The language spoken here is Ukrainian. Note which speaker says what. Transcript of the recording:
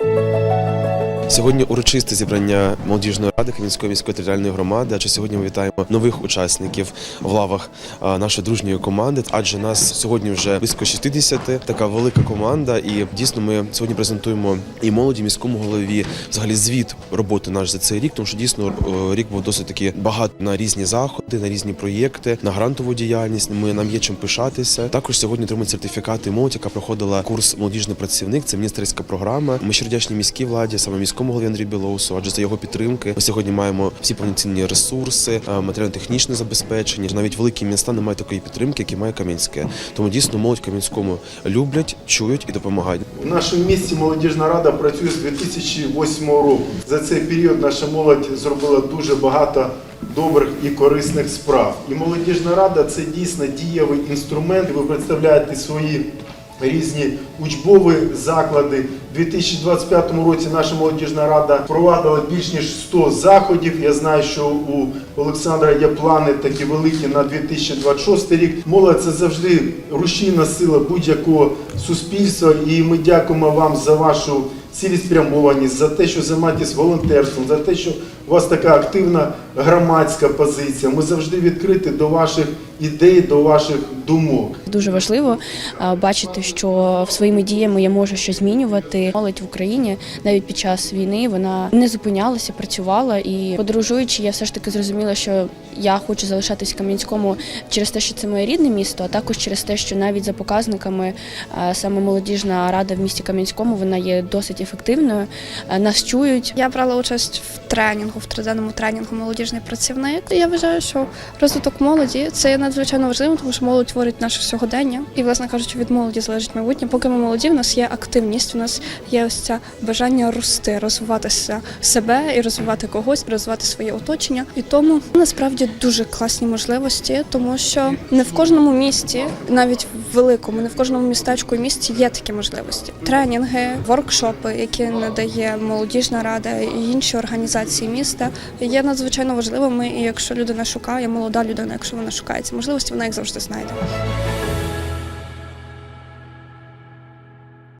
Speaker 1: Thank you. Сьогодні урочисте зібрання молодіжної ради Кам'янської міської територіальної громади. Адже сьогодні ми вітаємо нових учасників в лавах нашої дружньої команди. Адже нас сьогодні вже близько 60, така велика команда. І дійсно ми сьогодні презентуємо і молоді міському голові взагалі звіт роботи наш за цей рік. Тому що дійсно е, рік був досить таки багато на різні заходи, на різні проєкти, на грантову діяльність. Ми нам є чим пишатися. Також сьогодні отримують сертифікати молодь, яка проходила курс молодіжний працівник. Це міністерська програма. Ми щиро вдячні міській владі, саме міському голові Андрію Білоусу, адже за його підтримки ми сьогодні маємо всі повноцінні ресурси, е, матеріально-технічне забезпечення. Навіть великі міста не мають такої підтримки, як і має Кам'янське. Тому дійсно молодь Кам'янському люблять, чують і допомагають.
Speaker 2: В нашому місті молодіжна рада працює з 2008 року. За цей період наша молодь зробила дуже багато добрих і корисних справ. І молодіжна рада це дійсно дієвий інструмент. Ви представляєте свої різні учбові заклади. У 2025 році наша молодіжна рада впровадила більш ніж 100 заходів. Я знаю, що у Олександра є плани такі великі на 2026 рік. Молодь це завжди рушійна сила будь-якого суспільства. І ми дякуємо вам за вашу цілеспрямованість, за те, що займаєтесь волонтерством, за те, що у вас така активна громадська позиція. Ми завжди відкриті до ваших ідей, до ваших думок.
Speaker 3: Дуже важливо бачити, що своїми діями я можу щось змінювати. Молодь в Україні навіть під час війни вона не зупинялася, працювала і подорожуючи, я все ж таки зрозуміла, що я хочу залишатись в Кам'янському через те, що це моє рідне місто, а також через те, що навіть за показниками саме молодіжна рада в місті Кам'янському вона є досить ефективною. Нас чують.
Speaker 4: Я брала участь в тренінгу, в триденному тренінгу молодіжний працівник. Я вважаю, що розвиток молоді це надзвичайно важливим, тому що молодь творить наше сьогодення. І, власне кажучи, від молоді залежить майбутнє. Поки ми молоді, в нас є активність, у нас є ось це бажання рости, розвиватися себе і розвивати когось, розвивати своє оточення. І тому насправді дуже класні можливості, тому що не в кожному місті, навіть в великому, не в кожному містечку і місті є такі можливості. Тренінги, воркшопи, які надає молодіжна рада і інші організації міста, є надзвичайно важливими. І якщо людина шукає, молода людина, якщо вона шукає ці можливості, вона їх завжди знайде.